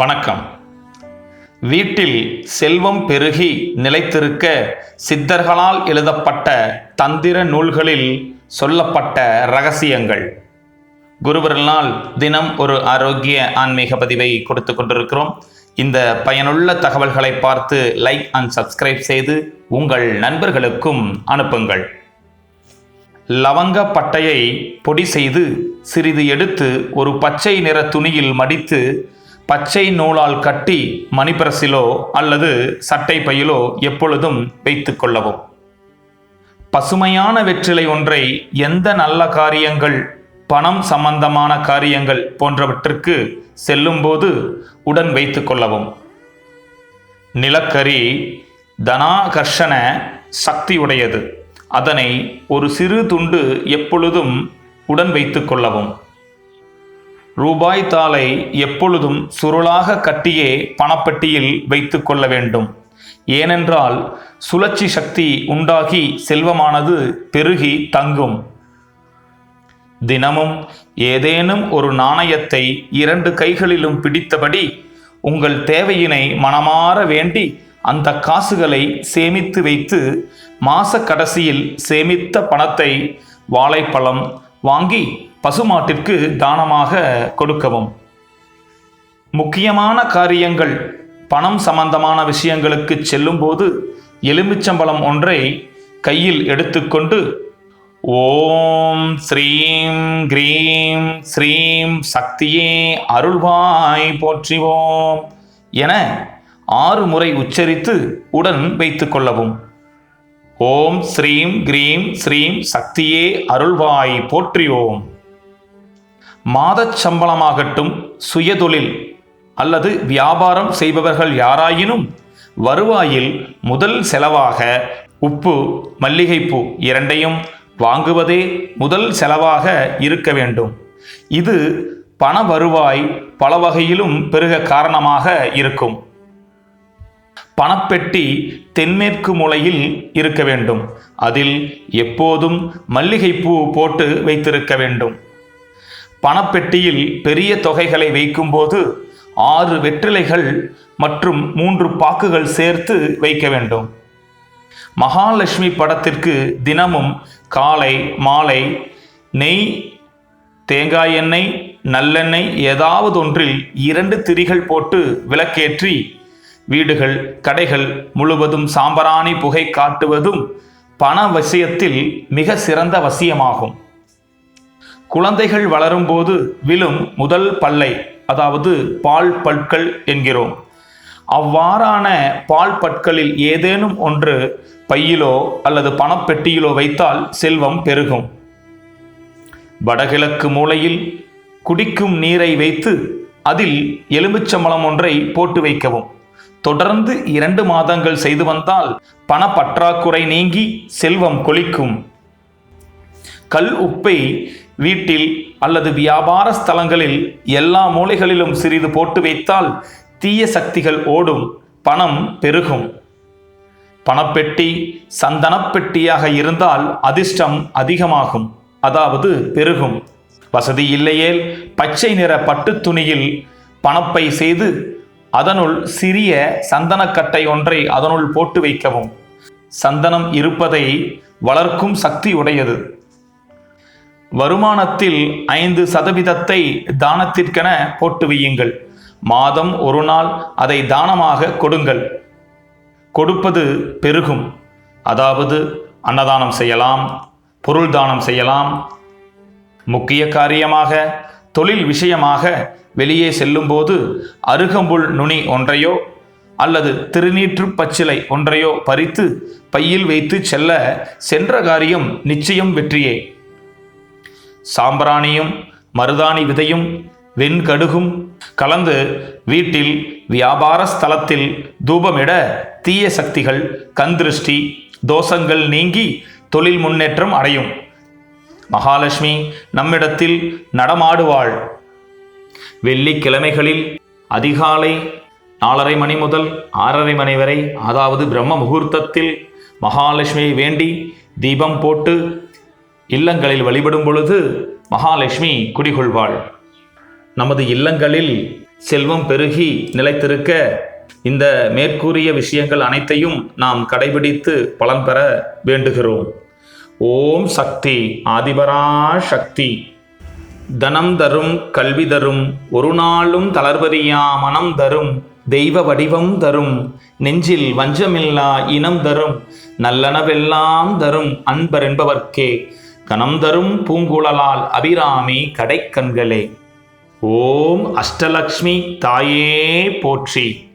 வணக்கம். வீட்டில் செல்வம் பெருகி நிலைத்திருக்க சித்தர்களால் எழுதப்பட்ட தந்திர நூல்களில் சொல்லப்பட்ட ரகசியங்கள். குருவரனால் தினம் ஒரு ஆரோக்கிய ஆன்மீக பதிவை கொடுத்து கொண்டிருக்கிறோம். இந்த பயனுள்ள தகவல்களை பார்த்து லைக் அண்ட் சப்ஸ்கிரைப் செய்து உங்கள் நண்பர்களுக்கும் அனுப்புங்கள். லவங்க பட்டையை பொடி செய்து சிறிது எடுத்து ஒரு பச்சை நிற துணியில் மடித்து பச்சை நூலால் கட்டி மணிப்பிரசிலோ அல்லது சட்டை பையிலோ எப்பொழுதும் வைத்து கொள்ளவும். பசுமையான வெற்றிலை ஒன்றை எந்த நல்ல காரியங்கள் பணம் சம்பந்தமான காரியங்கள் போன்றவற்றிற்கு செல்லும்போது உடன் வைத்து கொள்ளவும். நிலக்கரி தனாகர்ஷண சக்தியுடையது. அதனை ஒரு சிறு துண்டு எப்பொழுதும் உடன் வைத்து கொள்ளவும். ரூபாய் தாளை எப்பொழுதும் சுருளாக கட்டியே பணப்பட்டியில் வைத்து கொள்ள வேண்டும். ஏனென்றால் சுழற்சி சக்தி உண்டாகி செல்வமானது பெருகி தங்கும். தினமும் ஏதேனும் ஒரு நாணயத்தை இரண்டு கைகளிலும் பிடித்தபடி உங்கள் தேவையினை மனமாற வேண்டி அந்த காசுகளை சேமித்து வைத்து மாச கடைசியில் சேமித்த பணத்தை வாழைப்பழம் வாங்கி பசுமாட்டிற்கு தானமாக கொடுக்கவும். முக்கியமான காரியங்கள் பணம் சம்பந்தமான விஷயங்களுக்கு செல்லும்போது எலுமிச்சம்பழம் ஒன்றை கையில் எடுத்துக்கொண்டு ஓம் ஸ்ரீம் கிரீம் ஸ்ரீம் சக்தியே அருள்வாய் போற்றிவோம் என ஆறு முறை உச்சரித்து உடன் வைத்துக் கொள்ளவும். ஓம் ஸ்ரீம் கிரீம் ஸ்ரீம் சக்தியே அருள்வாய் போற்றியோம் மாதச் சம்பளமாகட்டும் சுயதொழில் அல்லது வியாபாரம் செய்பவர்கள் யாராயினும் வருவாயில் முதல் செலவாக உப்பு மல்லிகைப்பூ இரண்டையும் வாங்குவதே முதல் செலவாக இருக்க வேண்டும். இது பண வருவாய் பல வகையிலும் பெருக காரணமாக இருக்கும். பணப்பெட்டி தென்மேற்கு மூலையில் இருக்க வேண்டும். அதில் எப்போதும் மல்லிகைப்பூ போட்டு வைத்திருக்க வேண்டும். பணப்பெட்டியில் பெரிய தொகைகளை வைக்கும்போது ஆறு வெற்றிலைகள் மற்றும் மூன்று பாக்குகள் சேர்த்து வைக்க வேண்டும். மகாலட்சுமி படத்திற்கு தினமும் காலை மாலை நெய் தேங்காய் எண்ணெய் நல்லெண்ணெய் ஏதாவது ஒன்றில் இரண்டு திரிகள் போட்டு விளக்கேற்றி வீடுகள் கடைகள் முழுவதும் சாம்பராணி புகை காட்டுவதும் பண விஷயத்தில் மிக சிறந்த வசியமாகும். குழந்தைகள் வளரும்போது விழும் முதல் பல்லை அதாவது பால் பற்கள் என்கிறோம். அவ்வாறான பால் பற்களில் ஏதேனும் ஒன்று பையிலோ அல்லது பணப்பெட்டியிலோ வைத்தால் செல்வம் பெருகும். வடகிழக்கு மூலையில் குடிக்கும் நீரை வைத்து அதில் எலுமிச்சம்பழம் ஒன்றை போட்டு வைக்கவும். தொடர்ந்து இரண்டு மாதங்கள் செய்து வந்தால் பண பற்றாக்குறை நீங்கி செல்வம் கொளிக்கும். கல் உப்பை வீட்டில் அல்லது வியாபார ஸ்தலங்களில் எல்லா மூலைகளிலும் சிறிது போட்டு வைத்தால் தீய சக்திகள் ஓடும் பணம் பெருகும். பணப்பெட்டி சந்தனப்பெட்டியாக இருந்தால் அதிர்ஷ்டம் அதிகமாகும் அதாவது பெருகும். வசதி இல்லையேல் பச்சை நிற பட்டு துணியில் பணப்பை செய்து அதனுள் சிறிய சந்தனக்கட்டை ஒன்றை அதனுள் போட்டு வைக்கவும். சந்தனம் இருப்பதை வளர்க்கும் சக்தி உடையது. வருமானத்தில் ஐந்து சதவீதத்தை தானத்திற்கென போட்டு வையுங்கள் மாதம் ஒரு நாள் அதை தானமாக கொடுங்கள். கொடுப்பது பெருகும். அதாவது அன்னதானம் செய்யலாம் பொருள் தானம் செய்யலாம். முக்கிய காரியமாக தொழில் விஷயமாக வெளியே செல்லும்போது அருகம்புல் நுனி ஒன்றையோ அல்லது திருநீற்று பச்சிலை ஒன்றையோ பறித்து பையில் வைத்து செல்ல சென்ற காரியம் நிச்சயம் வெற்றியே. சாம்பிராணியும் மருதாணி விதையும் வெண்கடுகும் கலந்து வீட்டில் வியாபார ஸ்தலத்தில் தூபமிட தீய சக்திகள் கந்திருஷ்டி தோஷங்கள் நீங்கி தொழில் முன்னேற்றம் அடையும். மகாலட்சுமி நம்மிடத்தில் நடமாடுவாள். வெள்ளிக்கிழமைகளில் அதிகாலை நாலரை மணி முதல் ஆறரை மணி வரை அதாவது பிரம்ம முகூர்த்தத்தில் மகாலட்சுமியை வேண்டி தீபம் போட்டு இல்லங்களில் வழிபடும் பொழுது மகாலட்சுமி குடிகொள்வாள். நமது இல்லங்களில் செல்வம் பெருகி நிலைத்திருக்க இந்த மேற்கூறிய விஷயங்கள் அனைத்தையும் நாம் கடைபிடித்து பலன் பெற வேண்டுகிறோம். ஓம் சக்தி ஆதிபரா சக்தி தனம் தரும் கல்வி தரும் ஒரு நாளும் தளர்வறியா மனம் தரும் தெய்வ வடிவம் தரும் நெஞ்சில் வஞ்சமில்லா இனம் தரும் நல்லனவெல்லாம் தரும் அன்பர் என்பவர்க்கே கணம் தரும் பூங்குழலால் அபிராமி கடைக்கண்களே. ஓம் அஷ்டலக்ஷ்மி தாயே போற்றி.